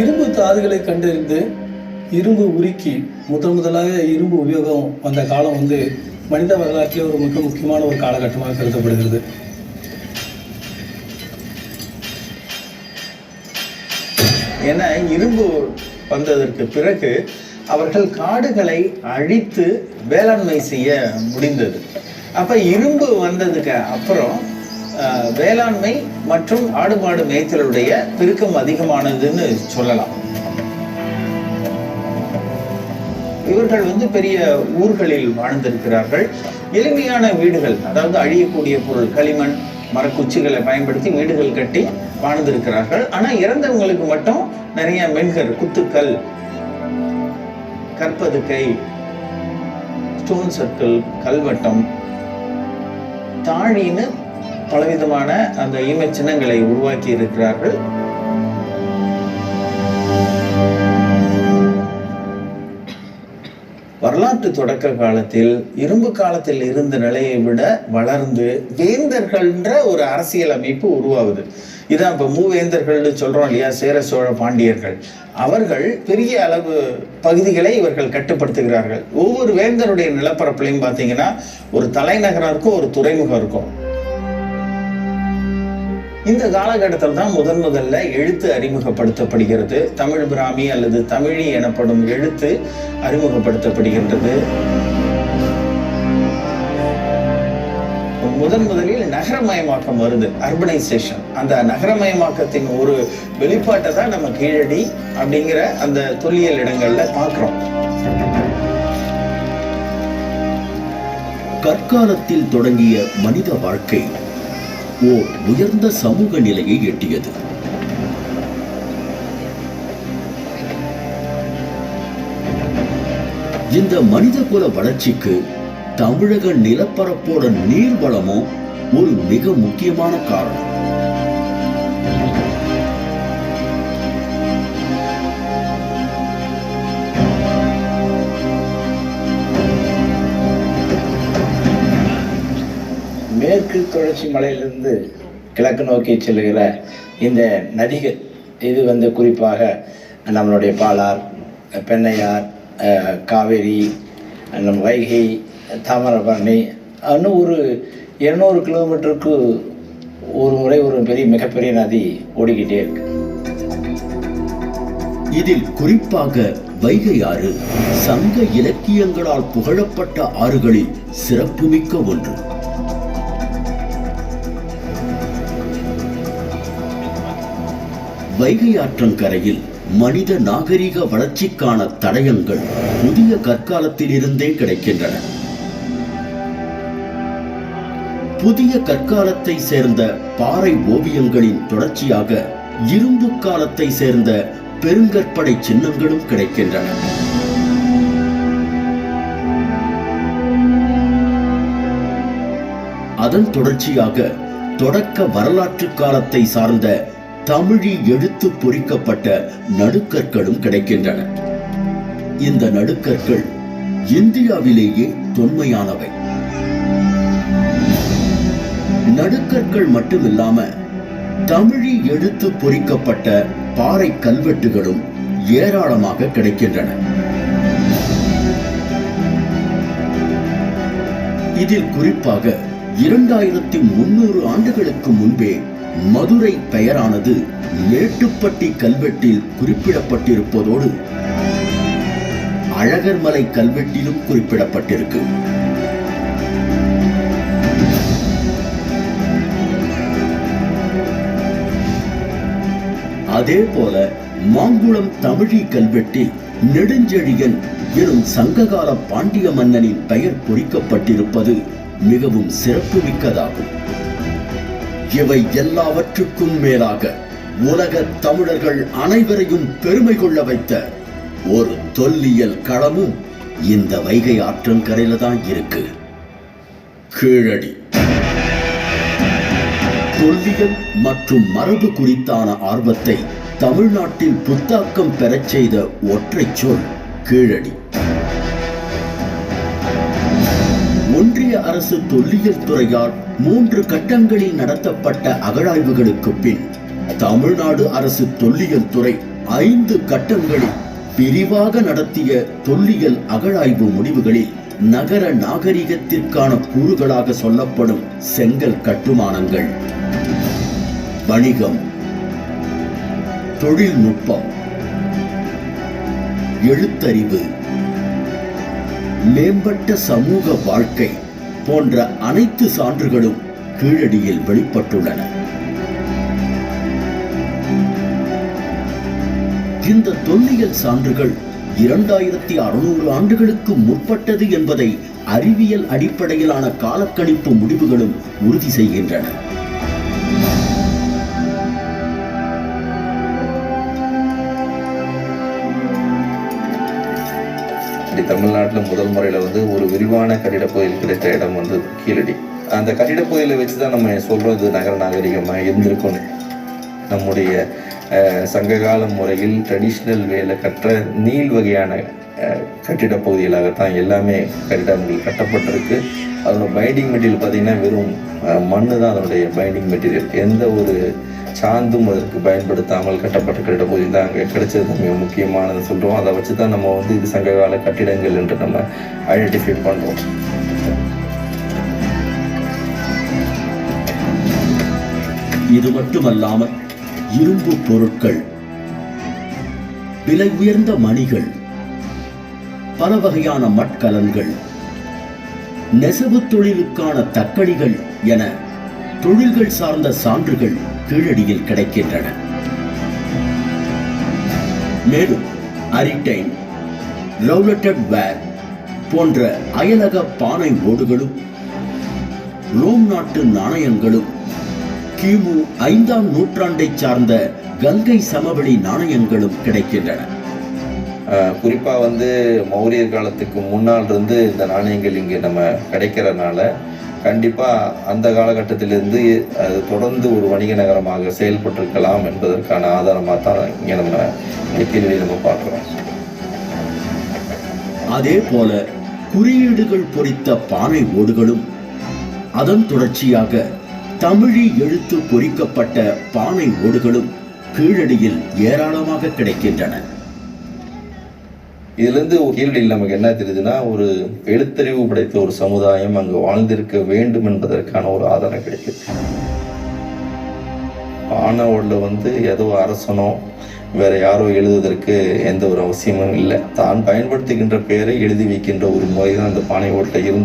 இரும்பு தாதுகளை கண்டறிந்து இரும்பு உருக்கி முதன் முதலாக இரும்பு உபயோகம் வந்த காலம் வந்து மனித வரலாற்றிலே ஒரு மிக முக்கியமான ஒரு காலகட்டமாக கருதப்படுகிறது. ஏன்னா இரும்பு வந்ததற்கு பிறகு அவர்கள் காடுகளை அழித்து வேளாண்மை செய்ய முடிந்தது. அப்போ இரும்பு வந்ததுக்கு அப்புறம் வேளாண்மை மற்றும் ஆடு மாடு மேய்த்தலுடைய பெருக்கம் அதிகமானதுன்னு சொல்லலாம். இவர்கள் வந்து பெரிய ஊர்களில் வாழ்ந்திருக்கிறார்கள். எளிமையான வீடுகள் அதாவது அழியக்கூடிய பொருள் களிமண் மரக்குச்சிகளை பயன்படுத்தி வீடுகள் கட்டி வாழ்ந்திருக்கிறார்கள். ஆனால் இறந்தவங்களுக்கு மட்டும் நிறைய மென்கர் குத்துக்கல் கற்பதுக்கை ஸ்டோன் சர்க்கிள் கல்வட்டம் தாழின்னு பலவிதமான அந்த ஈமச் சின்னங்களை உருவாக்கி இருக்கிறார்கள். வரலாற்று தொடக்க காலத்தில் இரும்பு காலத்தில் இருந்த நிலையை விட வளர்ந்து வேந்தர்கள்ன்ற ஒரு அரசியல் அமைப்பு உருவாகுது. இதான் இப்போ மூவேந்தர்கள்னு சொல்றோம் இல்லையா? சேர சோழ பாண்டியர்கள். அவர்கள் பெரிய அளவு பகுதிகளை இவர்கள் கட்டுப்படுத்துகிறார்கள். ஒவ்வொரு வேந்தருடைய நிலப்பரப்புலையும் பார்த்தீங்கன்னா ஒரு தலைநகரம் இருக்கும் ஒரு துறைமுகம் இருக்கும். இந்த காலகட்டத்தில் தான் முதன் முதல்ல எழுத்து அறிமுகப்படுத்தப்படுகிறது. தமிழ் பிராமி அல்லது தமிழி எனப்படும் எழுத்து அறிமுகப்படுத்தப்படுகின்றது. முதன் முதலில் நகரமயமாக்கம் வருது அர்பனைசேஷன் அந்த நகரமயமாக்கத்தின் ஒரு வெளிப்பாட்டை தான் நம்ம கீழடி அப்படிங்கிற அந்த தொல்லியல் இடங்கள்ல பார்க்கிறோம். கற்காலத்தில் தொடங்கிய மனித வாழ்க்கை ஓர் உயர்ந்த சமூக நிலையை எட்டியது. இந்த மனித குல வளர்ச்சிக்கு தமிழக நிலப்பரப்போட நீர்வளமும் ஒரு மிக முக்கியமான காரணம். மேற்கு தொடர்ச்சி மலையிலிருந்து கிழக்கு நோக்கி செல்லுகிற இந்த நதிகள் இது வந்து குறிப்பாக நம்மளுடைய பாலார் பெண்ணையார் காவேரி நம் வைகை தாமிரபரணி இன்னும் ஒரு இருநூறு கிலோமீட்டருக்கு ஒரு முறை ஒரு பெரிய மிகப்பெரிய நதி ஓடிக்கிட்டே இருக்கு. இதில் குறிப்பாக வைகை ஆறு சங்க இலக்கியங்களால் புகழப்பட்ட ஆறுகளில் சிறப்புமிக்க ஒன்று. வைகை ஆற்றங்கரையில் மனித நாகரிக வளர்ச்சிக்கான தடயங்கள் புதிய கற்காலத்திலிருந்தே கிடைக்கின்றன. புதிய கற்காலத்தை சேர்ந்த பாறை ஓவியங்களின் தொடர்ச்சியாக இரும்பு காலத்தை சேர்ந்த பெருங்கற்படை சின்னங்களும் கிடைக்கின்றன. அதன் தொடர்ச்சியாக தொடக்க வரலாற்று காலத்தை சார்ந்த தமிழி எழுத்து பொறிக்கப்பட்ட நடுக்கற்களும் கிடைக்கின்றன. இந்த நடுக்கற்கள் இந்தியாவிலேயே தொன்மையானவை. நடுக்கற்கள் மட்டுமில்லாம தமிழி எழுத்து பொறிக்கப்பட்ட பாறை கல்வெட்டுகளும் ஏராளமாக கிடைக்கின்றன. இதில் குறிப்பாக இரண்டாயிரத்தி முன்னூறு ஆண்டுகளுக்கு முன்பே மதுரை பெயரானது மேட்டுப்பட்டி கல்வெட்டில் குறிப்பிடப்பட்டிருப்பதோடு அழகர்மலை கல்வெட்டிலும் குறிப்பிடப்பட்டிருக்கு. அதே போல மாங்குளம் தமிழி கல்வெட்டில் நெடுஞ்செழியன் எனும் சங்ககால பாண்டிய மன்னனின் பெயர் பொறிக்கப்பட்டிருப்பது மிகவும் சிறப்புமிக்கதாகும். இவை எல்லாவற்றுக்கும் மேலாக உலக தமிழர்கள் அனைவரையும் பெருமை கொள்ள வைத்த ஒரு தொல்லியல் களமும் இந்த வைகை ஆற்றங்கரையில தான் இருக்கு. கீழடி. தொல்லியல் மற்றும் மரபு குறித்தான ஆர்வத்தை தமிழ்நாட்டில் புத்தாக்கம் பெறச் செய்த ஒற்றை சொல் கீழடி. அரசு தொல்லியல் துறையால் மூன்று கட்டங்களில் நடத்தப்பட்ட அகழாய்வுகளுக்கு பின் தமிழ்நாடு அரசு தொல்லியல் துறை ஐந்து கட்டங்களில் விரிவாக நடத்திய தொல்லியல் அகழாய்வு முடிவுகளில் நகர நாகரிகத்திற்கான கூறுகளாக சொல்லப்படும் செங்கல் கட்டுமானங்கள். வணிகம் தொழில்நுட்பம் எழுத்தறிவு மேம்பட்ட சமூக வாழ்க்கை போன்ற அனைத்து சான்றுகளும் கீழடியில் வெளிப்பட்டுள்ளன. இந்த தொல்லியல் சான்றுகள் இரண்டாயிரத்தி அறுநூறு ஆண்டுகளுக்கு முற்பட்டது என்பதை அறிவியல் அடிப்படையிலான காலக்கணிப்பு முடிவுகளும் உறுதி செய்கின்றன. இப்படி தமிழ்நாட்டில் முதல் முறையில் வந்து ஒரு விரிவான கட்டிடப் பகுதியில் கிடைத்த இடம் வந்து கீழடி. அந்த கட்டிடப் பகுதியில் வச்சு தான் நம்ம சொல்கிறோம் இது நகர நாகரிகமாக இருந்திருக்கும்னு. நம்முடைய சங்ககால முறையில் ட்ரெடிஷ்னல் வேலை கற்ற நீள் வகையான கட்டிட பகுதிகளாகத்தான் எல்லாமே கட்டிடங்கள் கட்டப்பட்டிருக்கு. அதோட பைண்டிங் மெட்டீரியல் பார்த்தீங்கன்னா வெறும் மண் தான் அதனுடைய பைண்டிங் மெட்டீரியல் எந்த ஒரு சாந்தும் அதற்கு பயன்படுத்தாமல் கட்டப்பட்ட கட்டிட பகுதி தான் அங்கே கிடைச்சது மிக முக்கியமானது சொல்கிறோம் அதை வச்சு தான் நம்ம வந்து இது சங்ககால கட்டிடங்கள் என்று நம்ம ஐடென்டிஃபை பண்ணுறோம் இது மட்டுமல்லாமல் இரும்பு பொருட்கள் விலை உயர்ந்த மணிகள் பல வகையான மட்கலன்கள் நெசவு தொழிலுக்கான தக்கடிகள் என தொழில்கள் சார்ந்த சான்றுகள் கீழடியில் கிடைக்கின்றன. மேலும் அரிட்டைன் ரவுலட்டட் வேர் போன்ற அயலக பானை ஓடுகளும் ரோம் நாட்டு நாணயங்களும் கிமு ஐந்தாம் நூற்றாண்டை சார்ந்த கங்கை சமவெளி நாணயங்களும் கிடைக்கின்றன. குறிப்பாக வந்து மௌரியர் காலத்துக்கு முன்னால் இருந்து இந்த நாணயங்கள் இங்கே நம்ம கிடைக்கிறனால கண்டிப்பாக அந்த காலகட்டத்திலிருந்து அது தொடர்ந்து ஒரு வணிக நகரமாக செயல்பட்டிருக்கலாம் என்பதற்கான ஆதாரமாக தான் இங்கே நம்ம இந்த நம்ம பார்க்குறோம். அதே போல குறியீடுகள் பொறித்த பானை ஓடுகளும் அதன் தொடர்ச்சியாக தமிழி எழுத்து பொறிக்கப்பட்ட பானை ஓடுகளும் கீழடியில் ஏராளமாக கிடைக்கின்றன. இதுலேருந்து ஒரு கேள்வியில் நமக்கு என்ன தெரியுதுன்னா ஒரு எழுத்தறிவு படைத்த ஒரு சமுதாயம் அங்கு வாழ்ந்திருக்க வேண்டும் என்பதற்கான ஒரு ஆதாரம் கிடைக்குது. ஆனவோடில் வந்து ஏதோ அரசனோ வேற யாரோ எழுதுவதற்கு எந்த ஒரு அவசியமும் இல்லை. தான் பயன்படுத்துகின்ற பெயரை எழுதி வைக்கின்ற ஒரு முறை தான் அந்த பானை ஓட்டில் இருந்து